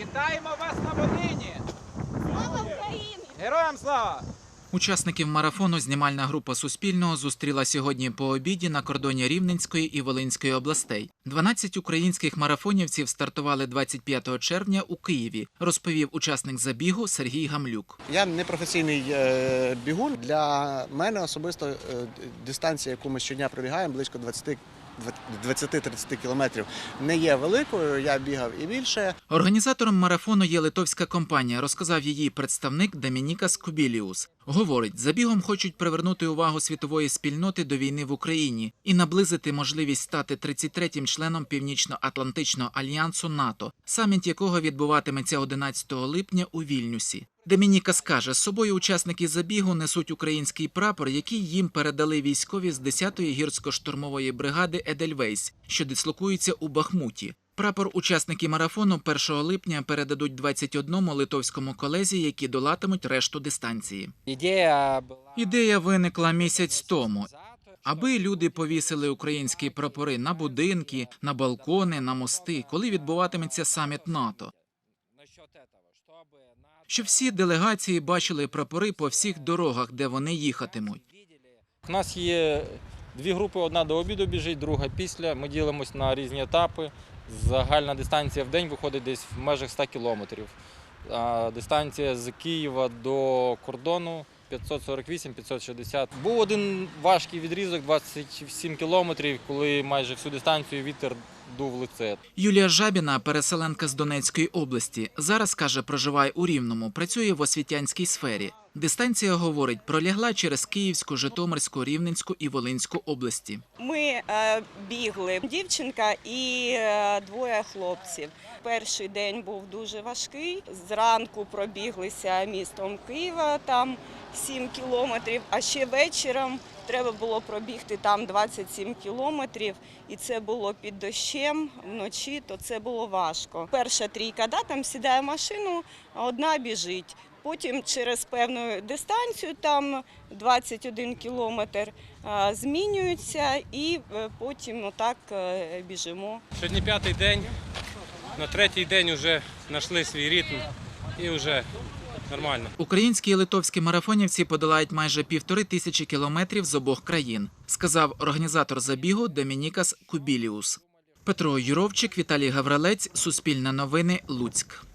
Вітаємо вас на Волині! Слава Україні! Героям слава! Учасників марафону знімальна група Суспільного зустріла сьогодні по обіді на кордоні Рівненської і Волинської областей. 12 українських марафонівців стартували 25 червня у Києві, розповів учасник забігу Сергій Гамлюк. Я не професійний е, бігун. Для мене особисто е, дистанція, яку ми щодня пробігаємо, близько 20 20-30 кілометрів, не є великою. Я бігав і більше. Організатором марафону є литовська компанія, розказав її представник Домінікас Кубіліус. Говорить, забігом хочуть привернути увагу світової спільноти до війни в Україні і наблизити можливість стати 33-м членом Північно-Атлантичного альянсу НАТО, саміт якого відбуватиметься 11 липня у Вільнюсі. Домінікас каже, з собою учасники забігу несуть український прапор, який їм передали військові з 10-ї гірсько-штурмової бригади Едельвейс, що дислокується у Бахмуті. Прапор учасники марафону 1 липня передадуть 21 литовському колезі, які долатимуть решту дистанції. Ідея виникла місяць тому, аби люди повісили українські прапори на будинки, на балкони, на мости, коли відбуватиметься саміт НАТО. Щоб всі делегації бачили прапори по всіх дорогах, де вони їхатимуть. У нас є дві групи: одна до обіду біжить, друга після. Ми ділимось на різні етапи. Загальна дистанція в день виходить десь в межах 100 кілометрів. Дистанція з Києва до кордону 548-560. Був один важкий відрізок 27 кілометрів, коли майже всю дистанцію вітер дув в лице. Юлія Жабіна, переселенка з Донецької області, зараз каже, проживає у Рівному, працює в освітянській сфері. Дистанція говорить, пролягла через Київську, Житомирську, Рівненську і Волинську області. Ми е, бігли дівчинка і е, двоє хлопців. Перший день був дуже важкий. Зранку пробіглися містом Києва, там 7 кілометрів, а ще вечором треба було пробігти там 27 кілометрів, і це було під дощем вночі, то це було важко. Перша трійка, да, там сідає в машину, а одна біжить. Потім через певну дистанцію, там 21 кілометр, змінюються і е, потім отак е, біжимо. Сьогодні п'ятий день. На третій день вже знайшли свій ритм і вже нормально. Українські і литовські марафонівці подолають майже півтори тисячі кілометрів з обох країн, сказав організатор забігу Домінікас Кубіліус. Петро Юровчик, Віталій Гаврилець, Суспільне новини, Луцьк.